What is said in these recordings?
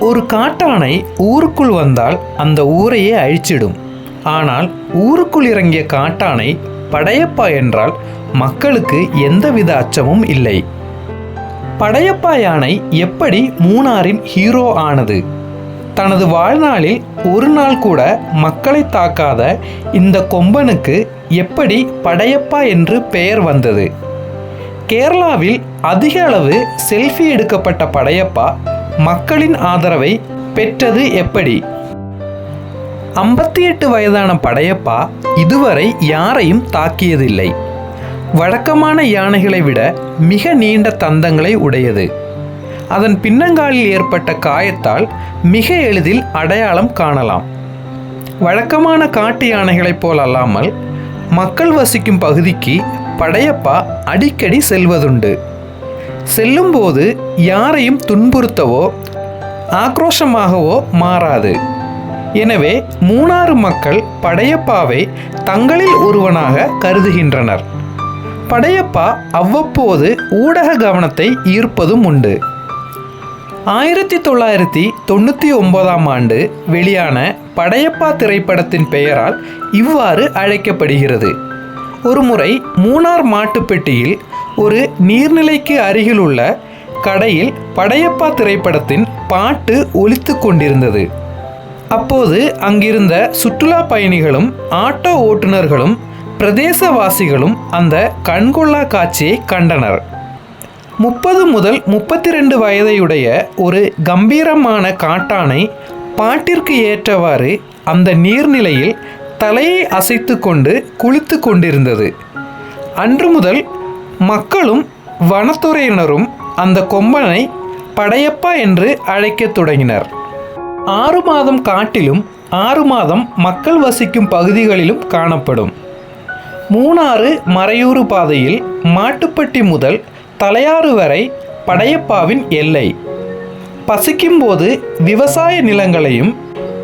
ஒரு காட்டானை ஊருக்குள் வந்தால் அந்த ஊரையே அழிச்சிடும். ஆனால் ஊருக்குள் இறங்கிய காட்டானை படையப்பா என்றால் மக்களுக்கு எந்தவித அச்சமும் இல்லை. படையப்பா யானை எப்படி மூணாரின் ஹீரோ ஆனது? தனது வாழ்நாளில் ஒரு நாள் கூட மக்களை தாக்காத இந்த கொம்பனுக்கு எப்படி படையப்பா என்று பெயர் வந்தது? கேரளாவில் அதிக அளவு செல்ஃபி எடுக்கப்பட்ட படையப்பா மக்களின் ஆதரவை பெற்றது எப்படி? ஐம்பத்தி எட்டு வயதான படையப்பா இதுவரை யாரையும் தாக்கியதில்லை. வழக்கமான யானைகளை விட மிக நீண்ட தந்தங்களை உடையது. அதன் பின்னங்காலில் ஏற்பட்ட காயத்தால் மிக எளிதில் அடையாளம் காணலாம். வழக்கமான காட்டு யானைகளைப் போல் அல்லாமல் மக்கள் வசிக்கும் பகுதிக்கு படையப்பா அடிக்கடி செல்வதுண்டு. செல்லும்போது யாரையும் துன்புறுத்தவோ ஆக்ரோஷமாகவோ மாறாது. எனவே மூணாறு மக்கள் படையப்பாவை தங்களில் ஒருவனாக கருதுகின்றனர். படையப்பா அவ்வப்போது ஊடக கவனத்தை ஈர்ப்பதும் உண்டு. ஆயிரத்தி தொள்ளாயிரத்தி தொண்ணூற்றி ஒன்பதாம் ஆண்டு வெளியான படையப்பா திரைப்படத்தின் பெயரால் இவ்வாறு அழைக்கப்படுகிறது. ஒருமுறை மூணார் மாட்டுப்பெட்டியில் ஒரு நீர்நிலைக்கு அருகிலுள்ள கடையில் படையப்பா திரைப்படத்தின் பாட்டு ஒலித்து கொண்டிருந்தது. அப்போது அங்கிருந்த சுற்றுலா பயணிகளும் ஆட்டோ ஓட்டுநர்களும் பிரதேசவாசிகளும் அந்த கண்கொள்ளா காட்சியை கண்டனர். முப்பது முதல் முப்பத்தி ரெண்டு வயதையுடைய ஒரு கம்பீரமான காட்டானை பாட்டிற்கு ஏற்றவாறு அந்த நீர்நிலையில் தலையை அசைத்து கொண்டு குளித்து கொண்டிருந்தது. அன்று முதல் மக்களும் வனத்துறையினரும் அந்த கொம்பனை படையப்பா என்று அழைக்கத் தொடங்கினர். ஆறு மாதம் காட்டிலும் ஆறு மாதம் மக்கள் வசிக்கும் பகுதிகளிலும் காணப்படும். மூணாறு மறையூறு பாதையில் மாட்டுப்பட்டி முதல் தலையாறு வரை படையப்பாவின் எல்லை. பசிக்கும்போது விவசாய நிலங்களையும்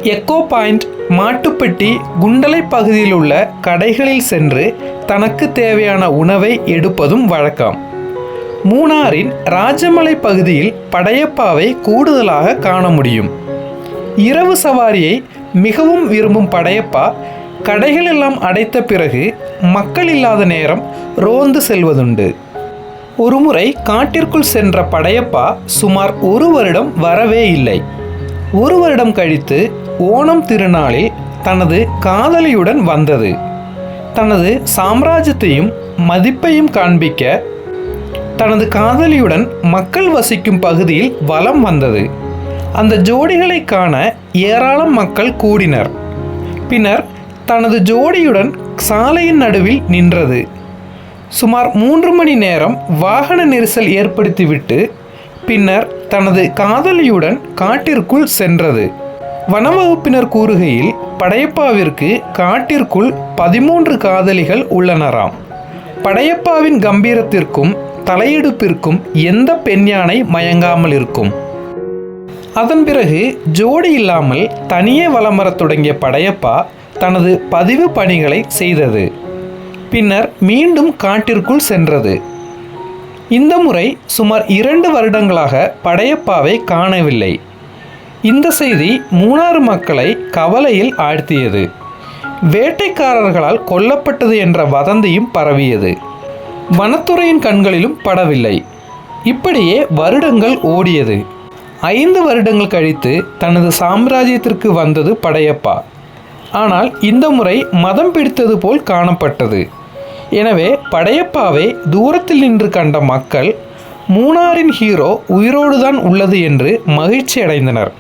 எக்கோ பாயிண்ட் மாட்டுப்பட்டி குண்டலை பகுதியில் உள்ள கடைகளில் சென்று தனக்கு தேவையான உணவை எடுப்பதும் வழக்கம். மூணாரின் ராஜமலை பகுதியில் படையப்பாவை கூடுதலாக காண முடியும். இரவு சவாரியை மிகவும் விரும்பும் படையப்பா கடைகளெல்லாம் அடைத்த பிறகு மக்கள் இல்லாத நேரம் ரோந்து செல்வதுண்டு. ஒருமுறை காட்டிற்குள் சென்ற படையப்பா சுமார் ஒரு வருடம் வரவே இல்லை. ஒரு வருடம் கழித்து ஓணம் திருநாளில் தனது காதலியுடன் வந்தது. தனது சாம்ராஜ்யத்தையும் மதிப்பையும் காண்பிக்க தனது காதலியுடன் மக்கள் வசிக்கும் பகுதியில் வலம் வந்தது. அந்த ஜோடிகளை காண ஏராளம் மக்கள் கூடினர். பின்னர் தனது ஜோடியுடன் சாலையின் நடுவில் நின்றது. சுமார் மூன்று மணி நேரம் வாகன நெரிசல் ஏற்படுத்திவிட்டு பின்னர் தனது காதலியுடன் காட்டிற்குள் சென்றது. வனவகுப்பினர் கூறுகையில் படையப்பாவிற்கு காட்டிற்குள் பதிமூன்று காதலிகள் உள்ளனராம். படையப்பாவின் கம்பீரத்திற்கும் தலையெடுப்பிற்கும் எந்த பெண் யானை மயங்காமல் இருக்கும்? அதன் பிறகு ஜோடி இல்லாமல் தனியே வலம் வரத் தொடங்கிய படையப்பா தனது பதிவு பணிகளை செய்தது. பின்னர் மீண்டும் காட்டிற்குள் சென்றது. இந்த முறை சுமார் இரண்டு வருடங்களாக படையப்பாவை காணவில்லை. இந்த செய்தி மூணாறு மக்களை கவலையில் ஆழ்த்தியது. வேட்டைக்காரர்களால் கொல்லப்பட்டது என்ற வதந்தியும் பரவியது. வனத்துறையின் கண்களிலும் படவில்லை. இப்படியே வருடங்கள் ஓடியது. ஐந்து வருடங்கள் கழித்து தனது சாம்ராஜ்யத்திற்கு வந்தது படையப்பா. ஆனால் இந்த முறை மதம் பிடித்தது போல் காணப்பட்டது. எனவே படையப்பாவை தூரத்தில் நின்று கண்ட மக்கள் மூணாரின் ஹீரோ உயிரோடுதான் உள்ளது என்று மகிழ்ச்சி அடைந்தனர்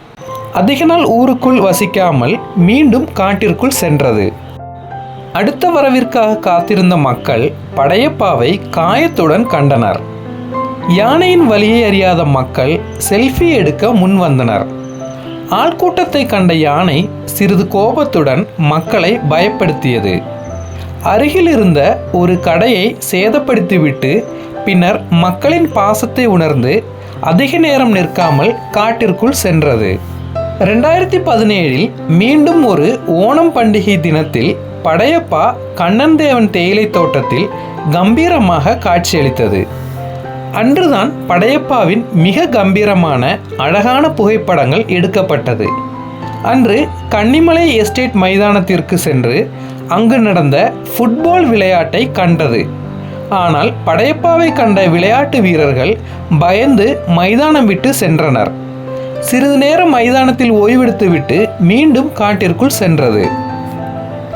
அதிக நாள் ஊருக்குள் வசிக்காமல் மீண்டும் காட்டிற்குள் சென்றது. அடுத்த வரவிற்காக காத்திருந்த மக்கள் படையப்பாவை காயத்துடன் கண்டனர். யானையின் வழியை அறியாத மக்கள் செல்ஃபி எடுக்க முன் வந்தனர். ஆள்கூட்டத்தை கண்ட யானை சிறிது கோபத்துடன் மக்களை பயப்படுத்தியது. அருகில் இருந்த ஒரு கடையை சேதப்படுத்திவிட்டு பின்னர் மக்களின் பாசத்தை உணர்ந்து அதிக நேரம் நிற்காமல் காட்டிற்குள் சென்றது. ரெண்டாயிரத்தி பதினேழில் மீண்டும் ஒரு ஓணம் பண்டிகை தினத்தில் படையப்பா கண்ணன்தேவன் தேயிலை தோட்டத்தில் கம்பீரமாக காட்சியளித்தது. அன்றுதான் படையப்பாவின் மிக கம்பீரமான அழகான புகைப்படங்கள் எடுக்கப்பட்டது. அன்று கன்னிமலை எஸ்டேட் மைதானத்திற்கு சென்று அங்கு நடந்த ஃபுட்பால் விளையாட்டை கண்டது. ஆனால் படையப்பாவை கண்ட விளையாட்டு வீரர்கள் பயந்து மைதானம் விட்டு சென்றனர். சிறிது நேரம் மைதானத்தில் ஓய்வெடுத்துவிட்டு மீண்டும் காட்டிற்குள் சென்றது.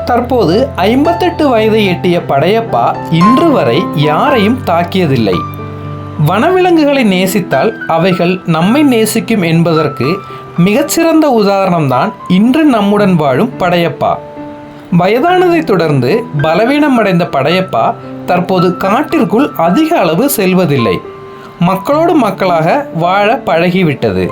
தற்போது ஐம்பத்தெட்டு வயதை எட்டிய படையப்பா இன்று வரை யாரையும் தாக்கியதில்லை. வனவிலங்குகளை நேசித்தால் அவைகள் நம்மை நேசிக்கும் என்பதற்கு மிகச்சிறந்த உதாரணம்தான் இன்று நம்முடன் வாழும் படையப்பா. வயதானதை தொடர்ந்து பலவீனமடைந்த படையப்பா தற்போது காட்டிற்குள் அதிக அளவு செல்வதில்லை. மக்களோடு மக்களாக வாழ பழகிவிட்டது.